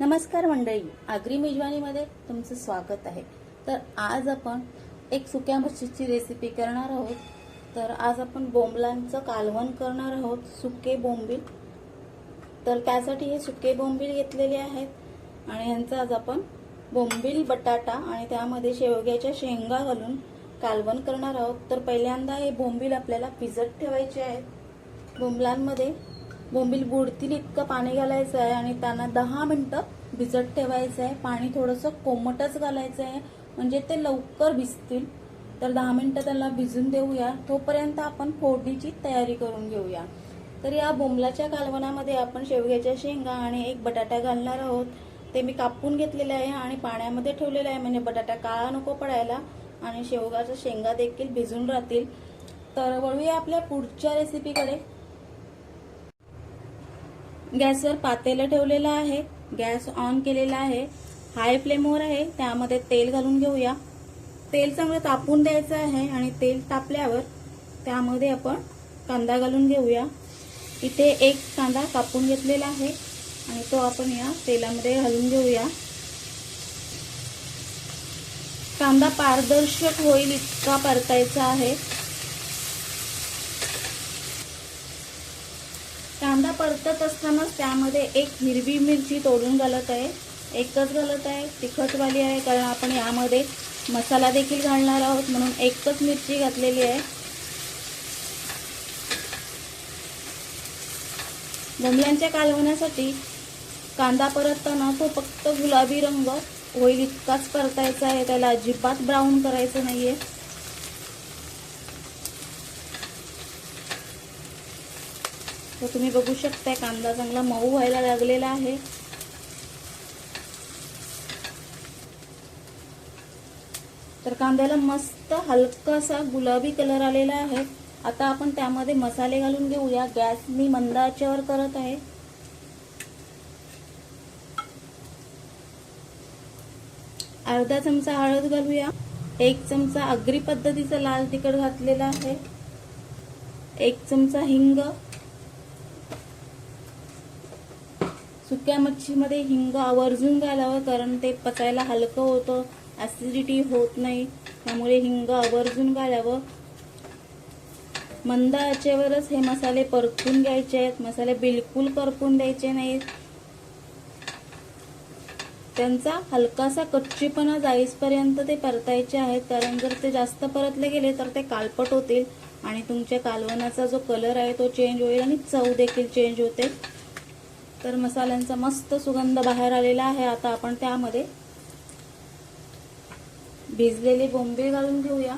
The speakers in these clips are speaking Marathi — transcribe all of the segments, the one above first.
नमस्कार मंडळी आगरी मेजवानीमध्ये तुमचं स्वागत आहे. तर आज आपण एक सुक्या मच्छीची रेसिपी करणार आहोत. तर आज आपण बोंबलांचं कालवण करणार आहोत सुके बोंबील. तर त्यासाठी हे सुके बोंबील घेतलेले आहेत. आणि यांचं आज आपण बोंबील बटाटा आणि त्यामध्ये शेवग्याच्या शेंगा घालून कालवण करणार आहोत. तर पहिल्यांदा हे बोंबील आपल्याला भिजत ठेवायचे आहेत. बोंबलांमध्ये बोंबील बुडतील इतकं पाणी घालायचं आहे आणि त्यांना दहा मिनटं भिजत ठेवायचं आहे. पाणी थोडंसं कोमटच घालायचं आहे. म्हणजे ते लवकर भिजतील. तर दहा मिनटं त्याला भिजून देऊया. तोपर्यंत आपण फोडणीची तयारी करून घेऊया. तर या बोंबलाच्या कालवणामध्ये आपण शेवग्याच्या शेंगा आणि एक बटाटा घालणार आहोत. ते मी कापून घेतलेले आहे आणि पाण्यामध्ये ठेवलेलं आहे. म्हणजे बटाटा काळा नको पडायला आणि शेवगाच्या शेंगा देखील भिजून राहतील. तर वळूया आपल्या पुढच्या रेसिपीकडे गॅसवर पातेलं ठेवलेलं आहे. गॅस ऑन केलेला आहे. हाय फ्लेमवर आहे. त्यामध्ये तेल घालून घेऊया. तेल चांगलं तापून द्यायचं आहे आणि तेल तापल्यावर त्यामध्ये आपण कांदा घालून घेऊया. इथे एक कांदा कापून घेतलेला आहे आणि तो आपण या तेलामध्ये घालून घेऊया. कांदा पारदर्शक होईल इतका परतायचा आहे. कांदा परतत असतानाच त्यामध्ये एक हिरवी मिरची तोडून घालत आहे. एकच घालत आहे तिखटवाली आहे कारण आपण यामध्ये मसाला देखील घालणार आहोत म्हणून एकच मिरची घातलेली आहे. बोंबल्यांच्या कालवण्यासाठी कांदा परतताना तो फक्त गुलाबी रंग होईल इतकाच परतायचा आहे त्याला अजिबात ब्राऊन करायचं नाहीये. तर तुम्ही बघू शकताय कांदा चांगला मऊ व्हायला लागलेला आहे. तर कांद्याला मस्त हलकासा गुलाबी कलर आलेला आहे. आता आपण त्यामध्ये मसाले घालून घेऊया. गॅस मी मंदाच्यावर करत आहे. अर्धा चमचा हळद घालूया. एक चमचा अग्री पद्धतीचा लाल तिखट घातलेला आहे. एक चमचा हिंग. सुक्या मच्छीमध्ये हिंग आवर्जून घालावं कारण ते पचायला हलकं होतं ऍसिडिटी होत नाही. त्यामुळे हिंग आवर्जून घालावं. मंद आचेवरच हे मसाले परतून घ्यायचे आहेत. मसाले बिलकुल करपून द्यायचे नाहीत. त्यांचा हलकासा कच्चीपणा जाईसपर्यंत ते परतायचे आहेत. कारण जर ते जास्त परतले गेले तर ते कालपट होतील आणि तुमच्या कालवणाचा जो कलर आहे तो चेंज होईल आणि चव देखील चेंज होते. तर मसाल्यांचा मस्त सुगंध बाहेर आलेला आहे. आता आपण त्यामध्ये भिजलेले बोंबील घालून घेऊया.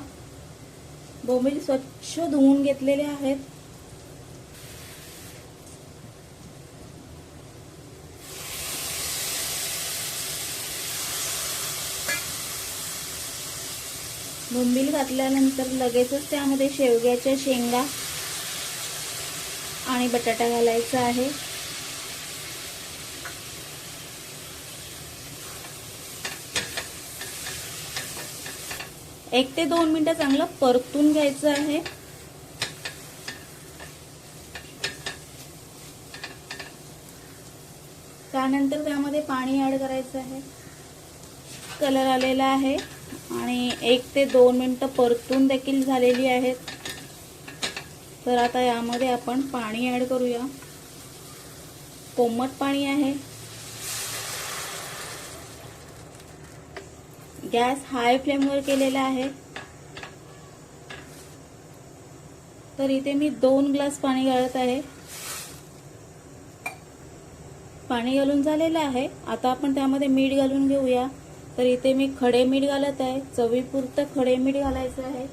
बोंबील स्वच्छ धुवून घेतलेले आहेत. बोंबील घातल्यानंतर लगेचच त्यामध्ये शेवग्याच्या शेंगा आणि बटाटा घालायचा आहे. एक ते दोन मिनिटं चांगलं परतून घ्यायचं आहे. त्यानंतर त्यामध्ये पाणी ऍड करायचं आहे. कलर आलेला आहे आणि एक ते दोन मिनिटं परतून देखील झालेली आहेत. तर आता यामध्ये आपण पाणी ऍड करूया. कोमट पाणी आहे. गॅस हाय फ्लेमवर केलेला आहे. तर इथे मी दोन ग्लास पाणी घालत आहे. पाणी घालून झालेलं आहे. आता आपण त्यामध्ये मीठ घालून घेऊया. तर इथे मी खडे मीठ घालत आहे. चवीपुरतं खडे मीठ घालायचं आहे.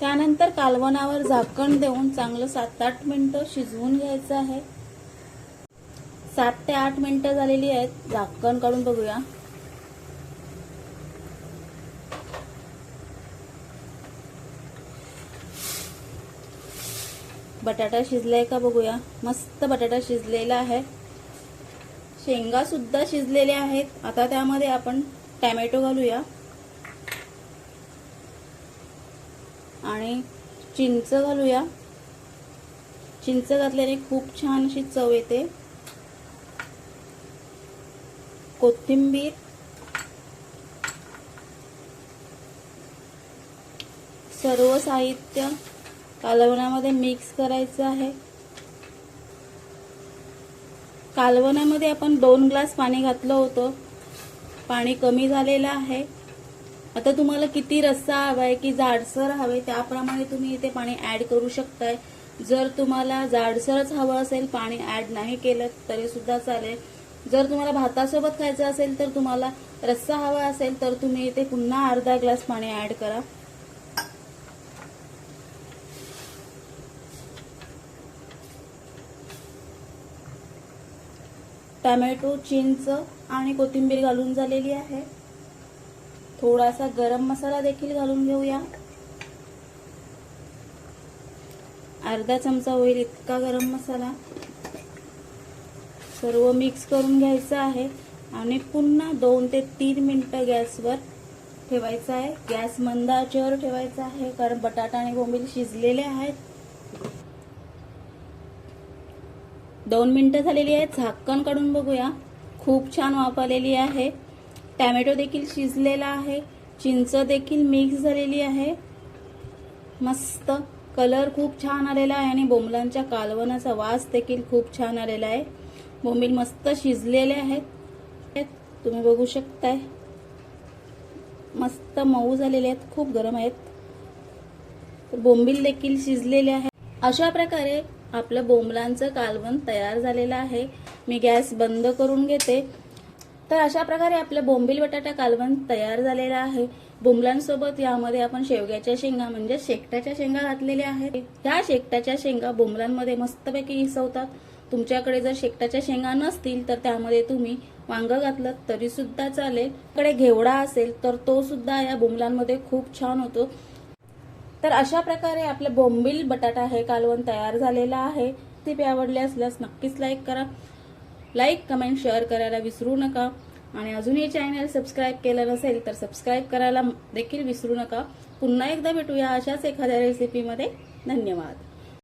त्यानंतर कालवणावर झाकण देऊन चांगलं सात आठ मिनिटं शिजवून घ्यायचं आहे. सात ते आठ मिनटं झालेली आहेत. झाकण काढून बघूया. बटाटा शिजलाय का बघूया. मस्त बटाटा शिजलेला आहे. शेंगा सुद्धा शिजलेल्या आहेत. आता त्यामध्ये आपण टॅमॅटो घालूया. आणि चिंच घालूया. चिंच घातल्याने खूप छान अशी चव येते. कोथिंबीर. सर्व साहित्य कालवणामध्ये मिक्स करायचं आहे. कालवणामध्ये आपण दोन ग्लास पाणी घातलं होतं. पाणी कमी झालेलं आहे. आता तुम्हाला किती रस्सा हवा आहे की जाडसर हवे त्याप्रमाणे तुम्ही इथे पाणी ॲड करू शकताय. जर तुम्हाला जाडसरच हवं असेल पाणी ॲड नाही केलं तरी सुद्धा चालेल. जर तुम्हाला भातासोबत खायचं असेल तर तुम्हाला रस्सा हवा असेल तर तुम्ही इथे पुन्हा अर्धा ग्लास पाणी ऍड करा. टमॅटो चिंच आणि कोथिंबीर घालून झालेली आहे. थोडासा गरम मसाला देखील घालून घेऊया. अर्धा चमचा होईल इतका गरम मसाला. सर्व मिक्स करून घ्यायचं आहे. आणि पुन्हा दोन ते तीन मिनटं गॅसवर ठेवायचं आहे. गॅस मंद आचेवर ठेवायचा आहे. कारण बटाटा आणि बोंबील शिजलेले आहेत. दोन मिनटं झालेली आहेत. झाकण काढून बघूया. खूप छान वापरलेली आहे. टॅमॅटो देखील शिजलेला आहे. चिंच देखील मिक्स झालेली आहे. मस्त. कलर खूप छान आलेला आहे आणि बोंबलांच्या कालवणाचा वास देखील खूप छान आलेला आहे. बोंबील मस्त शिजलेले आहेत. तुम्ही बघू शकताय. मस्त मऊ झालेले आहेत खूप गरम आहेत. बोंबील देखील शिजलेले आहेत. अशा प्रकारे आपलं बोंबलांचं कालवण तयार झालेलं आहे. मी गॅस बंद करून घेते. तर अशा प्रकारे आपलं बोंबील बटाटा कालवण तयार झालेलं आहे. बोंबलांसोबत यामध्ये आपण शेवग्याच्या शेंगा म्हणजे शेकट्याच्या शेंगा घातलेल्या आहेत. ह्या शेकट्याच्या शेंगा बोंबलांमध्ये मस्तपैकी इसवतात तुमच्याकडे जर शेकटाच्या शेंगा नसतील तर त्यामध्ये तुम्ही वांग घातलं तरी सुद्धा चालेल. कडे घेवडा असेल तर तो सुद्धा या बोंबलांमध्ये खूप छान होतो. तर अशा प्रकारे आपलं बोंबील बटाटा हे कालवण तयार झालेलं आहे. टिप आवडली असल्यास नक्कीच लाईक करा. लाईक कमेंट शेअर करायला विसरू नका. आणि अजूनही चॅनल सबस्क्राईब केलं नसेल तर सबस्क्राईब करायला देखील विसरू नका. पुन्हा एकदा भेटूया अशाच एखाद्या रेसिपीमध्ये धन्यवाद.